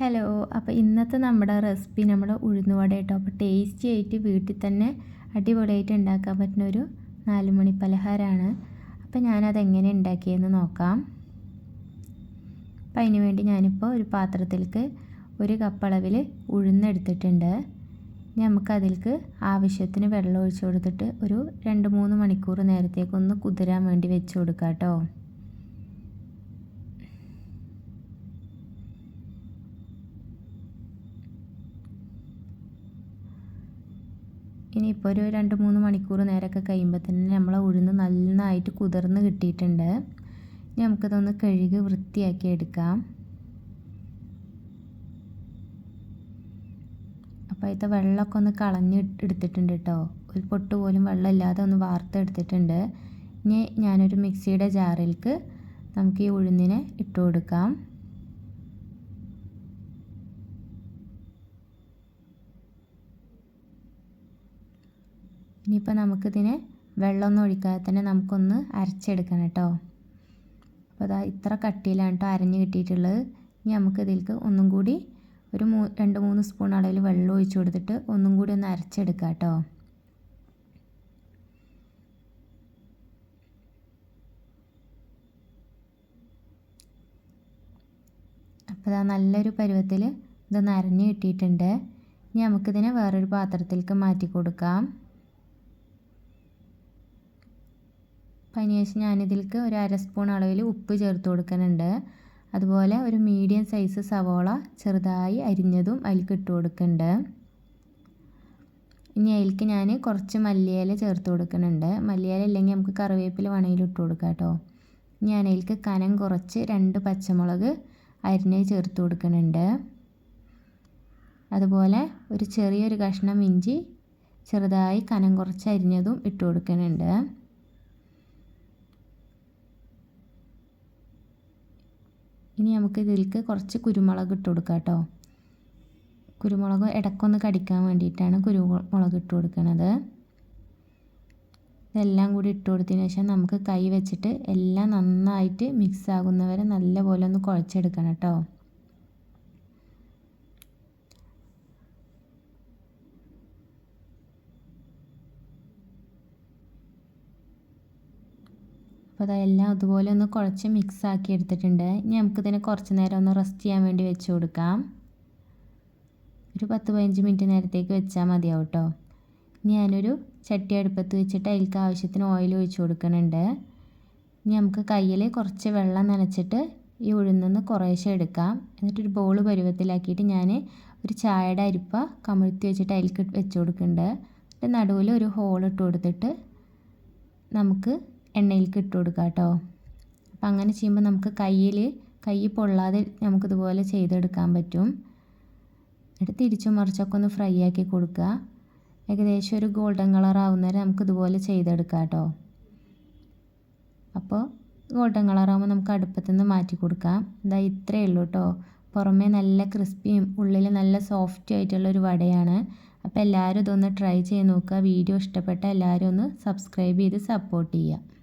Hello അപ്പോൾ ഇന്നത്തെ നമ്മുടെ റെസിപ്പി നമ്മുടെ ഉഴുന്നുവട കേട്ടോ അപ്പോൾ ടേസ്റ്റി ആയിട്ട് വീട്ടിൽ തന്നെ അടിപൊളിയായിട്ട് ഉണ്ടാക്കാൻ പറ്റുന്ന ഒരു നാലുമണി പലഹാരമാണ്. അപ്പോൾ ഞാനത് എങ്ങനെ ഉണ്ടാക്കിയെന്ന് നോക്കാം. അപ്പോൾ അതിന് വേണ്ടി ഞാനിപ്പോൾ ഒരു പാത്രത്തിലേക്ക് ഒരു കപ്പ് അളവിൽ ഉഴുന്നെടുത്തിട്ടുണ്ട്. നമുക്ക് അതിലേക്ക് ആവശ്യത്തിന് വെള്ളം ഒഴിച്ചു കൊടുത്തിട്ട് ഒരു രണ്ട് മൂന്ന് മണിക്കൂർ നേരത്തേക്കൊന്ന് കുതിരാൻ വേണ്ടി വെച്ച് കൊടുക്കാം കേട്ടോ ഇനിയിപ്പോൾ ഒരു രണ്ട് മൂന്ന് മണിക്കൂർ നേരമൊക്കെ കഴിയുമ്പോൾ തന്നെ നമ്മളെ ഉഴുന്ന് നന്നായിട്ട് കുതിർന്ന് കിട്ടിയിട്ടുണ്ട്. ഇനി നമുക്കതൊന്ന് കഴുകി വൃത്തിയാക്കി എടുക്കാം. അപ്പോൾ അതിന്റെ വെള്ളമൊക്കെ ഒന്ന് കളഞ്ഞ് എടുത്തിട്ടുണ്ട് കേട്ടോ. ഒരു പൊട്ട് പോലും വെള്ളമില്ലാതെ ഒന്ന് വാർത്തെടുത്തിട്ടുണ്ട്. ഇനി ഞാനൊരു മിക്സിയുടെ ജാറിലേക്ക് നമുക്ക് ഈ ഉഴുന്നിനെ ഇട്ട് കൊടുക്കാം. ഇനിയിപ്പോൾ നമുക്കിതിനെ വെള്ളമൊന്നും ഒഴിക്കാതെ തന്നെ നമുക്കൊന്ന് അരച്ചെടുക്കണം കേട്ടോ. അപ്പോൾ അതാ ഇത്ര കട്ടിയിലാണ് കേട്ടോ അരഞ്ഞ് കിട്ടിയിട്ടുള്ളത്. ഇനി നമുക്ക് ഇതിലേക്ക് ഒന്നും കൂടി ഒരു മൂ രണ്ട് മൂന്ന് സ്പൂൺ അളവിൽ വെള്ളം ഒഴിച്ചു കൊടുത്തിട്ട് ഒന്നും കൂടി ഒന്ന് അരച്ചെടുക്കാം കേട്ടോ. അപ്പോൾ ഇതാ നല്ലൊരു പരുവത്തിൽ ഇതൊന്ന് അരഞ്ഞ് കിട്ടിയിട്ടുണ്ട്. ഇനി നമുക്കിതിനെ വേറൊരു പാത്രത്തിലേക്ക് മാറ്റി കൊടുക്കാം. അതിനുശേഷം ഞാനിതിലേക്ക് ഒരു അര സ്പൂൺ അളവിൽ ഉപ്പ് ചേർത്ത് കൊടുക്കുന്നുണ്ട് അതുപോലെ ഒരു മീഡിയം സൈസ് സവോള ചെറുതായി അരിഞ്ഞതും അതിലേക്ക് ഇട്ട് കൊടുക്കുന്നുണ്ട് ഇനി അതിലേക്ക് ഞാൻ കുറച്ച് മല്ലിയില ചേർത്ത് കൊടുക്കുന്നുണ്ട് മല്ലിയില ഇല്ലെങ്കിൽ നമുക്ക് കറിവേപ്പില വേണമെങ്കിൽ ഇട്ട് കൊടുക്കാം കേട്ടോ. ഞാൻ അതിലേക്ക് കനം കുറച്ച് രണ്ട് പച്ചമുളക് അരിഞ്ഞ് ചേർത്ത് കൊടുക്കുന്നുണ്ട് അതുപോലെ ഒരു ചെറിയൊരു കഷ്ണം ഇഞ്ചി ചെറുതായി കനം കുറച്ച് അരിഞ്ഞതും ഇട്ട് കൊടുക്കുന്നുണ്ട് ഇനി നമുക്ക് ഇതിലേക്ക് കുറച്ച് കുരുമുളക് ഇട്ട് കൊടുക്കാം കേട്ടോ. കുരുമുളക് ഇടയ്ക്കൊന്ന് കടിക്കാൻ വേണ്ടിയിട്ടാണ് കുരുമുളക് ഇട്ട് കൊടുക്കുന്നത് ഇതെല്ലാം കൂടി ഇട്ട് കൊടുത്തതിന് ശേഷം നമുക്ക് കൈ വെച്ചിട്ട് എല്ലാം നന്നായിട്ട് മിക്സ് ആകുന്നവരെ നല്ലപോലെ ഒന്ന് കുഴച്ചെടുക്കണം കേട്ടോ. അപ്പോൾ അതെല്ലാം അതുപോലെ ഒന്ന് കുഴച്ച് മിക്സ് ആക്കി എടുത്തിട്ടുണ്ട്. ഇനി നമുക്കിതിനെ കുറച്ച് നേരം ഒന്ന് റെസ്റ്റ് ചെയ്യാൻ വേണ്ടി വെച്ച് കൊടുക്കാം. ഒരു പത്ത് പതിനഞ്ച് മിനിറ്റ് നേരത്തേക്ക് വെച്ചാൽ മതിയാവും കേട്ടോ ഇനി ഞാനൊരു ചട്ടി അടുപ്പത്ത് വെച്ചിട്ട് അതിലേക്ക് ആവശ്യത്തിന് ഓയിൽ ഒഴിച്ച് കൊടുക്കുന്നുണ്ട്. ഇനി നമുക്ക് കയ്യിൽ കുറച്ച് വെള്ളം നനച്ചിട്ട് ഈ ഉഴുന്നെന്ന് കുറേശ്ശെ എടുക്കാം. എന്നിട്ടൊരു ബോൾ പരുവത്തിലാക്കിയിട്ട് ഞാൻ ഒരു ചായയുടെ അരിപ്പ കമിഴ്ത്തി വെച്ചിട്ട് അതിലേക്ക് വെച്ച് കൊടുക്കുന്നുണ്ട്. എന്നിട്ട് നടുവിൽ ഒരു ഹോൾ ഇട്ട് കൊടുത്തിട്ട് നമുക്ക് എണ്ണയിലേക്ക് ഇട്ട് കൊടുക്കുക കേട്ടോ അപ്പം അങ്ങനെ ചെയ്യുമ്പോൾ നമുക്ക് കയ്യിൽ കൈ പൊള്ളാതെ നമുക്കിതുപോലെ ചെയ്തെടുക്കാൻ പറ്റും. എന്നിട്ട് തിരിച്ചും മറിച്ചൊക്കെ ഒന്ന് ഫ്രൈ ആക്കി കൊടുക്കുക ഏകദേശം ഒരു ഗോൾഡൻ കളർ ആവുന്നവരെ നമുക്കിതുപോലെ ചെയ്തെടുക്കാം കേട്ടോ അപ്പോൾ ഗോൾഡൻ കളറാകുമ്പോൾ നമുക്ക് അടുപ്പത്തു നിന്ന് മാറ്റി കൊടുക്കാം. ഇതാ ഇത്രയേ ഉള്ളൂ കേട്ടോ പുറമേ നല്ല ക്രിസ്പിയും ഉള്ളിൽ നല്ല സോഫ്റ്റ് ആയിട്ടുള്ള ഒരു വടയാണ്. അപ്പോൾ എല്ലാവരും ഇതൊന്ന് ട്രൈ ചെയ്ത് നോക്കുക. വീഡിയോ ഇഷ്ടപ്പെട്ട എല്ലാവരും ഒന്ന് സബ്സ്ക്രൈബ് ചെയ്ത് സപ്പോർട്ട് ചെയ്യുക.